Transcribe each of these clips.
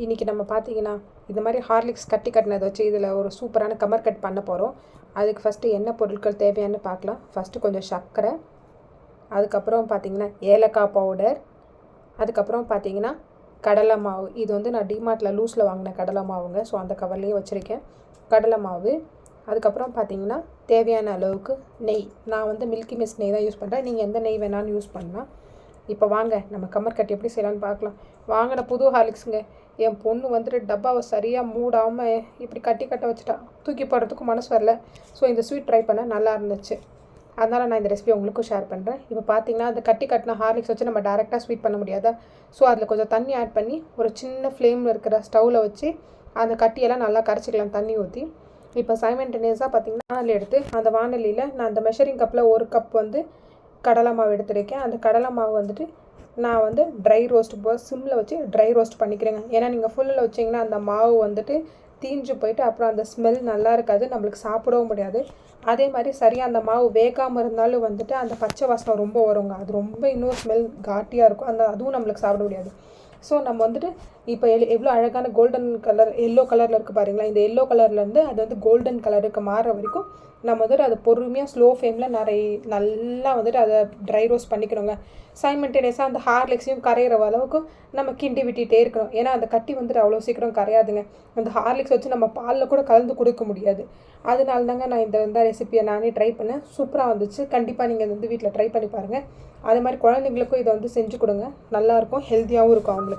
இன்றைக்கி நம்ம பார்த்தீங்கன்னா இது மாதிரி ஹார்லிக்ஸ் கட்டி கட்டினதை வச்சு இதில் ஒரு சூப்பரான கமர் கட் பண்ண போகிறோம் அதுக்கு ஃபஸ்ட்டு என்ன பொருட்கள் தேவையான்னு பார்க்கலாம். ஃபஸ்ட்டு கொஞ்சம் சர்க்கரை அதுக்கப்புறம் பார்த்தீங்கன்னா ஏலக்காய் பவுடர் அதுக்கப்புறம் பார்த்தீங்கன்னா கடலை மாவு. இது வந்து நான் டிமார்ட்டில் லூஸில் வாங்கின கடலை மாவுங்க. ஸோ அந்த கவர்லேயே வச்சுருக்கேன். கடலை மாவு. அதுக்கப்புறம் பார்த்தீங்கன்னா தேவையான அளவுக்கு நெய். நான் வந்து மில்கி மிஸ் நெய் தான் யூஸ் பண்ணுறேன் நீங்கள் எந்த நெய் வேணாலும் யூஸ் பண்ணலாம். இப்போ வாங்க நம்ம கமர் கட் எப்படி செய்யலான்னு பார்க்கலாம். வாங்கின புது ஹார்லிக்ஸுங்க. என் பொண்ணு வந்துட்டு டப்பாவை சரியாக மூடாமல் இப்படி கட்டி கட்ட வச்சுட்டா. தூக்கி போடுறதுக்கும் மனசு வரல. ஸோ இந்த ஸ்வீட் ட்ரை பண்ண நல்லா இருந்துச்சு. அதனால் நான் இந்த ரெசிபி உங்களுக்கும் ஷேர் பண்ணுறேன் இப்போ பார்த்தீங்கன்னா அந்த கட்டி கட்டின ஹார்லிக்ஸ் வச்சு நம்ம டேரெக்டாக ஸ்வீட் பண்ண முடியாதா? ஸோ அதில் கொஞ்சம் தண்ணி ஆட் பண்ணி ஒரு சின்ன ஃப்ளேமில் இருக்கிற ஸ்டவ்வில் வச்சு அந்த கட்டியெல்லாம் நல்லா கரைச்சிக்கலாம் தண்ணி ஊற்றி இப்போ சைமன்டேனியஸாக பார்த்தீங்கன்னா வானல் எடுத்து அந்த வானலியில் நான் அந்த மெஷரிங் கப்பில் ஒரு கப் வந்து கடலை மாவு எடுத்திருக்கேன். அந்த கடலை மாவு வந்துட்டு நான் வந்து ட்ரை ரோஸ்ட் போ சிம்மில் வச்சு ட்ரை ரோஸ்ட் பண்ணிக்கிறேங்க. ஏன்னா நீங்கள் ஃபுல்லில் வச்சிங்கன்னா அந்த மாவு வந்துட்டு தீஞ்சு போயிட்டு அப்புறம் அந்த ஸ்மெல் நல்லா இருக்காது. நம்மளுக்கு சாப்பிடவும் முடியாது. அதே மாதிரி சரியாக அந்த மாவு வேகாமல் இருந்தாலும் வந்துட்டு அந்த பச்சை வாசனை ரொம்ப வருங்க. அது ரொம்ப இன்னும் ஸ்மெல் காட்டியாக இருக்கும். அந்த அதுவும் நம்மளுக்கு சாப்பிட முடியாது. ஸோ நம்ம வந்துட்டு இப்போ எல் எவ்வளோ அழகான கோல்டன் கலர் எல்லோ கலரில் இருக்குது பாருங்களா இந்த எல்லோ கலர்லேருந்து அது வந்து கோல்டன் கலருக்கு மாறுற வரைக்கும் நம்ம வந்துட்டு அதை பொறுமையாக ஸ்லோ ஃப்ளேமில் நிறைய நல்லா வந்துட்டு அதை ட்ரை ரோஸ் பண்ணிக்கணுங்க. சைமல்டேனியஸாக அந்த ஹார்லிக்ஸையும் கரையிற அளவுக்கு நம்ம கிண்டி விட்டிகிட்டே இருக்கணும். ஏன்னா அந்த கட்டி வந்துட்டு அவ்வளோ சீக்கிரம் கரையாதுங்க. அந்த ஹார்லிக்ஸ் வச்சு நம்ம பாலில் கூட கலந்து கொடுக்க முடியாது. அதனால தாங்க நான் இந்த இந்த ரெசிப்பியை நானே ட்ரை பண்ணேன். சூப்பராக வந்துச்சு. கண்டிப்பாக நீங்கள் வந்து வீட்டில் ட்ரை பண்ணி பாருங்கள் அதே மாதிரி குழந்தைங்களுக்கும் இதை வந்து செஞ்சு கொடுங்க. நல்லாயிருக்கும் ஹெல்த்தியாகவும் இருக்கும் அவங்களுக்கு.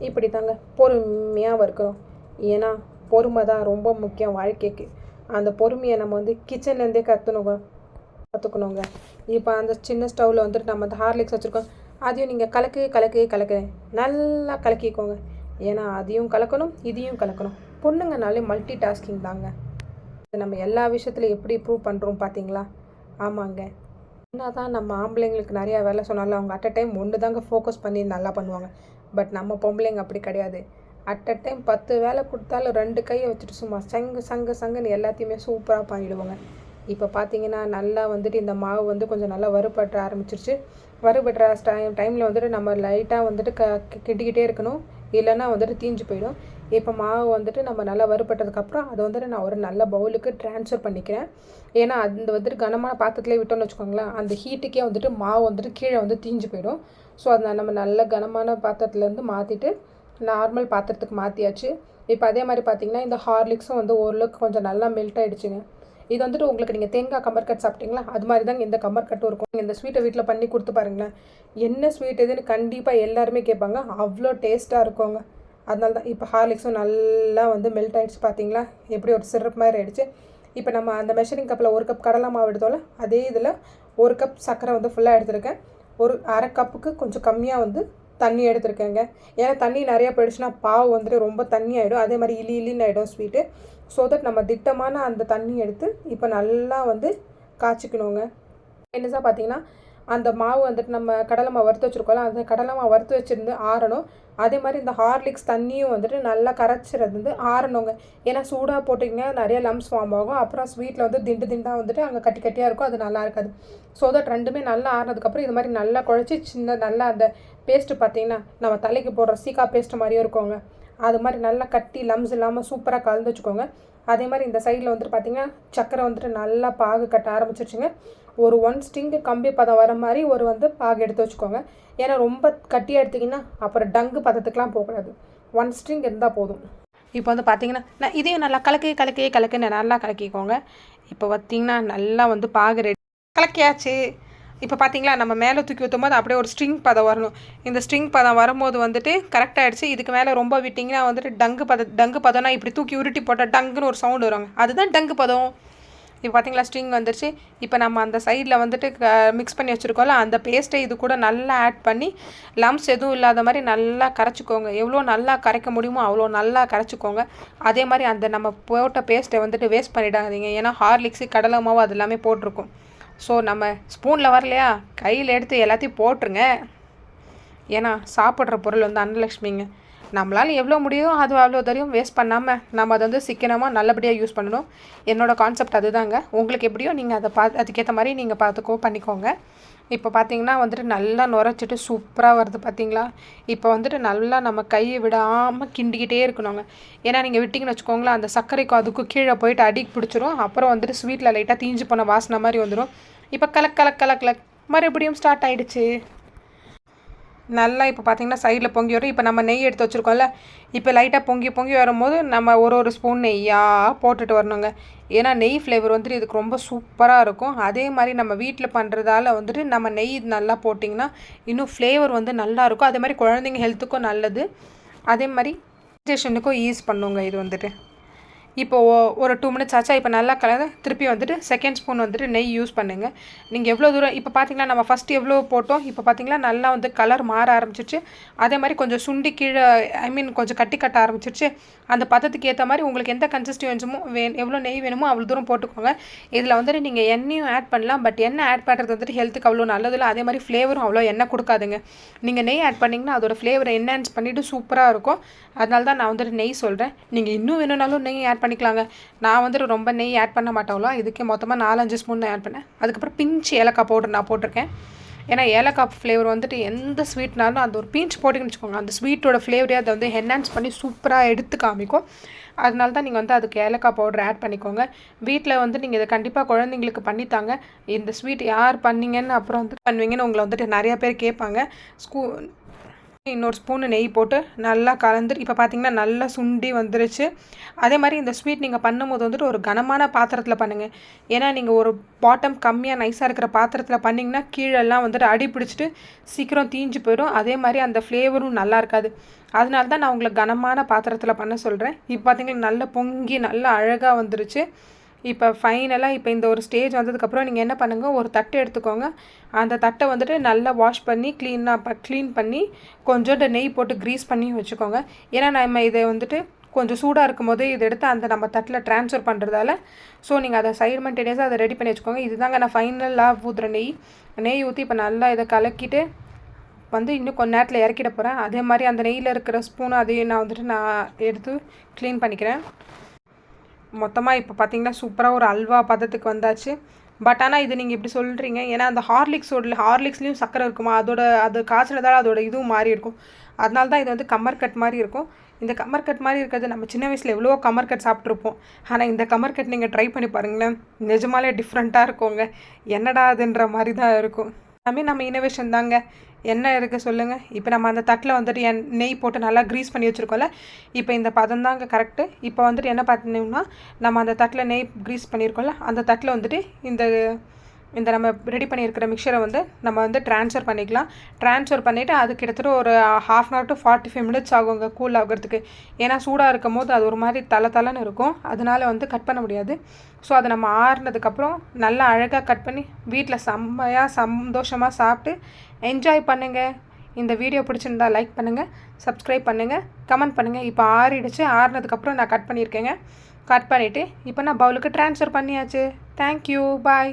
இப்படி தாங்க பொறுமையாக வறுக்கிறோம். ஏன்னா பொறுமை தான் ரொம்ப முக்கியம் வாழ்க்கைக்கு. அந்த பொறுமையை நம்ம வந்து கிச்சன்லேருந்தே கற்றுணுங்க கற்றுக்கணுங்க இப்போ அந்த சின்ன ஸ்டவ்வில் வந்துட்டு நம்ம அந்த ஹார்லிக்ஸ் வச்சுருக்கோம். அதையும் நீங்கள் கலக்கு கலக்கு கலக்கு. நல்லா கலக்கிக்கோங்க. ஏன்னா அதையும் கலக்கணும் இதையும் கலக்கணும். பொண்ணுங்கனாலே மல்டி டாஸ்கிங் தாங்க. இது நம்ம எல்லா விஷயத்துலையும் எப்படி ப்ரூவ் பண்ணுறோம் பார்த்தீங்களா ஆமாங்க. என்ன தான் நம்ம ஆம்பளைங்களுக்கு நிறையா வேலை சொன்னாலும் அவங்க அட் அ டைம் ஒன்று தாங்க ஃபோக்கஸ் பண்ணி நல்லா பண்ணுவாங்க. பட் நம்ம பொம்பளைங்க அப்படி கிடையாது. அட் அ டைம் பத்து வேலை கொடுத்தாலும் ரெண்டு கையை வச்சுட்டு சும்மா சங்கு சங்கு சங்குன்னு எல்லாத்தையுமே சூப்பராக பண்ணிடுவோங்க. இப்போ பார்த்தீங்கன்னா நல்லா வந்துட்டு இந்த மாவு வந்து கொஞ்சம் நல்லா வறுபட்ட ஆரம்பிச்சிருச்சு. வறுபடுற டைம் டைமில் வந்துட்டு நம்ம லைட்டாக வந்துட்டு க கிட்டிக்கிட்டே இருக்கணும். இல்லைன்னா வந்துட்டு தீஞ்சு போயிடும். இப்போ மாவு வந்துட்டு நம்ம நல்லா வறுபட்டதுக்கப்புறம் அதை வந்துட்டு நான் ஒரு நல்ல பவுலுக்கு ட்ரான்ஸ்ஃபர் பண்ணிக்கிறேன். ஏன்னா அந்த வந்துட்டு கனமான பாத்திரத்துலேயே விட்டோம்னு வச்சுக்கோங்களேன். அந்த ஹீட்டுக்கே வந்துட்டு மாவு வந்துட்டு கீழே வந்து தீஞ்சு போயிடும். ஸோ அதை நம்ம நல்ல கனமான பாத்திரத்துலேருந்து மாற்றிட்டு நார்மல் பாத்திரத்துக்கு மாற்றியாச்சு இப்போ அதே மாதிரி பார்த்தீங்கன்னா இந்த ஹார்லிக்ஸும் வந்து ஓரளவுக்கு கொஞ்சம் நல்லா மெல்ட் ஆகிடுச்சுங்க இது வந்துட்டு உங்களுக்கு நீங்கள் தேங்காய் கம்மர் கட் சாப்பிட்டீங்களா? அது மாதிரி தாங்க இந்த கம்மர் கட்டும் இருக்கும். இந்த ஸ்வீட்டை வீட்டில் பண்ணி கொடுத்து பாருங்களேன். என்ன ஸ்வீட் எதுன்னு கண்டிப்பாக எல்லாருமே கேட்பாங்க. அவ்வளோ டேஸ்ட்டாக இருக்குங்க. அதனால தான் இப்போ ஹார்லிக்ஸும் நல்லா வந்து மெல்ட் ஆகிடுச்சு பார்த்தீங்களா எப்படி ஒரு சிறப்பு மாதிரி ஆகிடுச்சு இப்போ நம்ம அந்த மெஷரிங் கப்பில் ஒரு கப் கடலை மாவு எடுத்தோம்ல அதே இதில் ஒரு கப் சர்க்கரை வந்து ஃபுல்லாக எடுத்திருக்கேன். ஒரு அரை கப்புக்கு கொஞ்சம் கம்மியாக வந்து தண்ணி எடுத்துருக்கேங்க. ஏன்னா தண்ணி நிறையா போயிடுச்சுன்னா பாவு வந்துட்டு ரொம்ப தண்ணி ஆகிடும் அதே மாதிரி இலி இலின்னு ஆகிடும் ஸ்வீட்டு ஸோ தட் நம்ம திட்டமான அந்த தண்ணி எடுத்து இப்போ நல்லா வந்து காய்ச்சிக்கணுங்க. என்னசா பார்த்தீங்கன்னா அந்த மாவு வந்துட்டு நம்ம கடலை மாவு வறுத்து வச்சுருக்கோம்ல அந்த கடலை மாவு வறுத்து வச்சுருந்து ஆறணும். அதே மாதிரி இந்த ஹார்லிக்ஸ் தண்ணியும் வந்துட்டு நல்லா கரைச்சிறது வந்து ஆறணுங்க. ஏன்னா சூடாக போட்டிங்கன்னா நிறைய லம்ஸ் ஃபார்ம் ஆகும். அப்புறம் ஸ்வீட்டில் வந்து திண்டு திண்டாக வந்துட்டு அங்கே கட்டி கட்டியாக இருக்கும். அது நல்லா இருக்காது. ஸோ தட் ரெண்டுமே நல்லா ஆறினதுக்கப்புறம் இது மாதிரி நல்லா குழச்சி சின்ன நல்லா அந்த பேஸ்ட்டு பார்த்தீங்கன்னா நம்ம தலைக்கு போடுற சீக்கா பேஸ்ட்டு மாதிரியும் இருக்குங்க. அது மாதிரி நல்லா கட்டி லம்ஸ் இல்லாமல் சூப்பராக கலந்து வச்சுக்கோங்க. அதே மாதிரி இந்த சைடில் வந்துட்டு பார்த்தீங்கன்னா சக்கரை வந்துட்டு நல்லா பாகு கட்ட ஆரம்பிச்சிருச்சுங்க. ஒரு ஒன் ஸ்டிங்கு கம்பி பதம் வர மாதிரி ஒரு வந்து பாகு எடுத்து வச்சுக்கோங்க. ஏன்னா ரொம்ப கட்டியாக எடுத்திங்கன்னா அப்புறம் டங்கு பதத்துக்கெலாம் போகக்கூடாது. ஒன் ஸ்ட்ரிங் இருந்தால் போதும். இப்போ வந்து பார்த்தீங்கன்னா நான் இதையும் நல்லா கலக்கி கலக்கி கலக்குன்னு நல்லா கலக்கிக்கோங்க. இப்போ பார்த்தீங்கன்னா நல்லா வந்து பாகு ரெடி கலக்கியாச்சு. இப்போ பார்த்தீங்களா நம்ம மேலே தூக்கி ஊற்றும் போது அப்படியே ஒரு ஸ்ட்ரிங் பதம் வரணும். இந்த ஸ்ட்ரிங் பதம் வரும்போது வந்துட்டு கரெக்ட் ஆகிடுச்சு இதுக்கு மேலே ரொம்ப விட்டிங்கன்னா வந்துட்டு டங்கு பத டங்கு பதம்னா இப்படி தூக்கி உருட்டி போட்டால் டங்குன்னு ஒரு சவுண்டு வருவாங்க. அதுதான் டங்கு பதம். இப்போ பார்த்தீங்களா ஸ்ட்ரிங் வந்துருச்சு. இப்போ நம்ம அந்த சைடில் வந்துட்டு மிக்ஸ் பண்ணி வச்சுருக்கோம்ல அந்த பேஸ்ட்டை இது கூட நல்லா ஆட் பண்ணி லம்ஸ் எதுவும் இல்லாத மாதிரி நல்லா கரைச்சிக்கோங்க. எவ்வளோ நல்லா கரைக்க முடியுமோ அவ்வளோ நல்லா கரைச்சிக்கோங்க. அதே மாதிரி அந்த நம்ம போட்ட பேஸ்ட்டை வந்துட்டு வேஸ்ட் பண்ணிடாதீங்க. ஏன்னா ஹார்லிக்ஸு கடலை மாவு அது எல்லாமே போட்டிருக்கும். ஸோ நம்ம ஸ்பூனில் வரலையா? கையில் எடுத்து எல்லாத்தையும் போட்டுருங்க. ஏன்னா சாப்பிட்ற பொருள் வந்து அன்னலக்ஷ்மிங்க நம்மளால் எவ்வளோ முடியும் அது அவ்வளோ தரையும் வேஸ்ட் பண்ணாமல் நம்ம அதை வந்து சிக்கனமாக நல்லபடியாக யூஸ் பண்ணணும். என்னோடய கான்செப்ட் அதுதாங்க. உங்களுக்கு எப்படியோ நீங்கள் அதை பார்த்து அதுக்கேற்ற மாதிரி நீங்கள் பார்த்துக்கோ பண்ணிக்கோங்க. இப்போ பார்த்தீங்கன்னா வந்துட்டு நல்லா நுரைச்சிட்டு சூப்பராக வருது பார்த்தீங்களா இப்போ வந்துட்டு நல்லா நம்ம கையை விடாமல் கிண்டிக்கிட்டே இருக்கணுங்க. ஏன்னா நீங்கள் விட்டிங்கன்னு வச்சுக்கோங்களேன் அந்த சர்க்கரைக்கும் அதுக்கும் கீழே போயிட்டு அடிக்கு பிடிச்சிரும். அப்புறம் வந்துட்டு ஸ்வீட்டில் லைட்டாக தீஞ்சு போன வாசனை மாதிரி வந்துடும் இப்போ கலக் கலக் கலக் கலக் மறுபடியும் ஸ்டார்ட் ஆகிடுச்சு நல்லா இப்போ பார்த்தீங்கன்னா சைடில் பொங்கி வரும். இப்போ நம்ம நெய் எடுத்து வச்சுருக்கோம்ல இப்போ லைட்டாக பொங்கி பொங்கி வரும்போது நம்ம ஒரு ஒரு ஸ்பூன் நெய்யாக போட்டுட்டு வரணுங்க. ஏன்னா நெய் ஃப்ளேவர் வந்துட்டு இதுக்கு ரொம்ப சூப்பராக இருக்கும். அதே மாதிரி நம்ம வீட்டில் பண்ணுறதால வந்துட்டு நம்ம நெய் நல்லா போட்டிங்கன்னா இன்னும் ஃப்ளேவர் வந்து நல்லாயிருக்கும் அதே மாதிரி குழந்தைங்க ஹெல்த்துக்கும் நல்லது. அதே மாதிரி டேஷனுக்கும் யூஸ் பண்ணுங்க இது வந்துட்டு. இப்போ ஒரு டூ மினிட்ஸ் ஆச்சா. இப்போ நல்லா கலந்து திருப்பி வந்துட்டு செகண்ட் ஸ்பூன் வந்துட்டு நெய் யூஸ் பண்ணுங்கள் நீங்கள் எவ்வளோ தூரம் இப்போ பார்த்தீங்கன்னா நம்ம ஃபஸ்ட்டு எவ்வளோ போட்டோம் இப்போ பார்த்தீங்கன்னா நல்லா வந்து கலர் மாற ஆரம்பிச்சிருச்சு. அதே மாதிரி கொஞ்சம் சுண்டி கீழே ஐ மீன் கொஞ்சம் கட்டி கட்ட ஆரம்பிச்சிருச்சு. அந்த பதத்துக்கு ஏற்ற மாதிரி உங்களுக்கு எந்த கன்சிஸ்டன்ஸுமோ வே எவ்வளோ நெய் வேணுமோ அவ்வளோ தூரம் போட்டுக்கோங்க. இதில் வந்துட்டு நீங்கள் எண்ணெயும் ஆட் பண்ணலாம். பட் எண்ணெய் ஆட் பண்ணுறது வந்துட்டு ஹெல்த்துக்கு அவ்வளோ நல்லதில்ல அதே மாதிரி ஃப்ளேவரும் அவ்வளோ எண்ணெய் கொடுக்காதுங்க. நீங்கள் நெய் ஆட் பண்ணிங்கன்னா அதோட ஃப்ளேவரை என்ஹான்ஸ் பண்ணிவிட்டு சூப்பராக இருக்கும். அதனால தான் நான் வந்துட்டு நெய் சொல்கிறேன் நீங்கள் இன்னும் வேணும்னாலும் நெய் ஆட் பண்ணிக்கலாங்க. நான் வந்துட்டு ரொம்ப நெய் ஆட் பண்ண மாட்டோம்ல இதுக்கே மொத்தமாக நாலஞ்சு ஸ்பூன் ஆட் பண்ணேன். அதுக்கப்புறம் பிஞ்சு ஏலக்காய் பவுடர் நான் போட்டிருக்கேன். ஏன்னா ஏலக்காய் ஃப்ளேவர் வந்துட்டு எந்த ஸ்வீட்னாலும் அந்த ஒரு பீஞ்ச் போட்டிங்கன்னு வச்சுக்கோங்க. அந்த ஸ்வீட்டோட ஃப்ளேவரே அதை வந்து என்ஹான்ஸ் பண்ணி சூப்பராக எடுத்து காமிக்கும். அதனால தான் நீங்கள் வந்து அதுக்கு ஏலக்காய் பவுடர் ஆட் பண்ணிக்கோங்க. வீட்டில் வந்து நீங்கள் இதை கண்டிப்பாக குழந்தைங்களுக்கு பண்ணித்தாங்க. இந்த ஸ்வீட் யார் பண்ணீங்கன்னு அப்புறம் வந்து பண்ணுவீங்கன்னு உங்களை வந்துட்டு நிறையா பேர் கேட்பாங்க. ஸ்கூ இன்னொரு ஸ்பூனு நெய் போட்டு நல்லா கலந்து இப்போ பார்த்தீங்கன்னா நல்லா சுண்டி வந்துருச்சு. அதே மாதிரி இந்த ஸ்வீட் நீங்கள் பண்ணும்போது வந்துட்டு ஒரு கனமான பாத்திரத்தில் பண்ணுங்கள் ஏன்னா நீங்கள் ஒரு பாட்டம் கம்மியாக நைஸாக இருக்கிற பாத்திரத்தில் பண்ணிங்கன்னா கீழெல்லாம் வந்துட்டு அடி பிடிச்சிட்டு சீக்கிரம் தீஞ்சு போயிடும். அதே மாதிரி அந்த ஃப்ளேவரும் நல்லா இருக்காது. அதனால தான் நான் உங்களை கனமான பாத்திரத்தில் பண்ண சொல்கிறேன் இப்போ பார்த்தீங்கன்னா நல்லா பொங்கி நல்லா அழகாக வந்துருச்சு. இப்போ ஃபைனலாக இப்போ இந்த ஒரு ஸ்டேஜ் வந்ததுக்கப்புறம் நீங்கள் என்ன பண்ணுங்கள் ஒரு தட்டை எடுத்துக்கோங்க. அந்த தட்டை வந்துட்டு நல்லா வாஷ் பண்ணி க்ளீனாக க்ளீன் பண்ணி கொஞ்சோண்டு நெய் போட்டு க்ரீஸ் பண்ணி வச்சுக்கோங்க. ஏன்னா நம்ம இதை வந்துட்டு கொஞ்சம் சூடாக இருக்கும் போது இதை எடுத்து அந்த நம்ம தட்டில் ட்ரான்ஸ்ஃபர் பண்ணுறதால ஸோ நீங்கள் அதை சைடு மெயின்டெனன்ஸாக அதை ரெடி பண்ணி வச்சுக்கோங்க. இதுதாங்க நான் ஃபைனலாக ஊற்றுற நெய். நெய் ஊற்றி இப்போ நல்லா இதை கலக்கிட்டு வந்து இன்னும் கொஞ்ச நேரத்தில் இறக்கிட போகிறேன் அதே மாதிரி அந்த நெய்யில் இருக்கிற ஸ்பூன் அதையும் நான் வந்துட்டு நான் எடுத்து க்ளீன் பண்ணிக்கிறேன். மொத்தமாக இப்போ பார்த்தீங்கன்னா சூப்பராக ஒரு அல்வா பதத்துக்கு வந்தாச்சு. பட் ஆனால் இது நீங்கள் இப்படி சொல்கிறீங்க ஏன்னா அந்த ஹார்லிக்ஸோட ஹார்லிக்ஸ்லேயும் சக்கரை இருக்குமா? அதோட அது காய்ச்சினதால் அதோட இதுவும் மாறி இருக்கும். அதனால தான் இது வந்து கம்மர் கட் மாதிரி இருக்கும். இந்த கம்மர் கட் மாதிரி இருக்கிறது நம்ம சின்ன வயசில் எவ்வளோ கம்மர் கட் சாப்பிட்ருப்போம் ஆனால் இந்த கம்மர் கட் நீங்கள் ட்ரை பண்ணி பாருங்களேன் நிஜமாலே டிஃப்ரெண்ட்டாக இருக்குங்க. என்னடா அதுன்ற மாதிரி தான் இருக்கும். எல்லாமே நம்ம இனோவேஷன் தாங்க. என்ன இருக்குது சொல்லுங்கள் இப்போ நம்ம அந்த தட்டில் வந்துட்டு என் நெய் போட்டு நல்லா க்ரீஸ் பண்ணி வச்சுருக்கோம்ல. இப்போ இந்த பதம் தாங்க கரெக்டு இப்போ வந்துட்டு என்ன பார்த்தீங்கன்னா நம்ம அந்த தட்டில் நெய் க்ரீஸ் பண்ணியிருக்கோம்ல அந்த தட்டில் வந்துட்டு இந்த இந்த நம்ம ரெடி பண்ணியிருக்கிற மிக்சரை வந்து நம்ம வந்து ட்ரான்ஸ்ஃபர் பண்ணிக்கலாம். ட்ரான்ஸ்ஃபர் பண்ணிவிட்டு அது கிட்டத்தட்ட ஒரு half an hour to forty five minutes ஆகுங்க கூல் ஆகிறதுக்கு. ஏன்னா சூடாக இருக்கும் போது அது ஒரு மாதிரி தலை தலைன்னு இருக்கும். அதனால் வந்து கட் பண்ண முடியாது. ஸோ அதை நம்ம ஆறுனதுக்கப்புறம் நல்லா அழகாக கட் பண்ணி வீட்டில் செம்மையாக சந்தோஷமாக சாப்பிட்டு என்ஜாய் பண்ணுங்கள் இந்த வீடியோ பிடிச்சிருந்தா லைக் பண்ணுங்கள் சப்ஸ்கிரைப் பண்ணுங்கள் கமெண்ட் பண்ணுங்கள் இப்போ ஆறிடுச்சு. ஆறுனதுக்கப்புறம் நான் கட் பண்ணியிருக்கேங்க. கட் பண்ணிவிட்டு இப்போ நான் பவுலுக்கு ட்ரான்ஸ்ஃபர் பண்ணியாச்சு. Thank you bye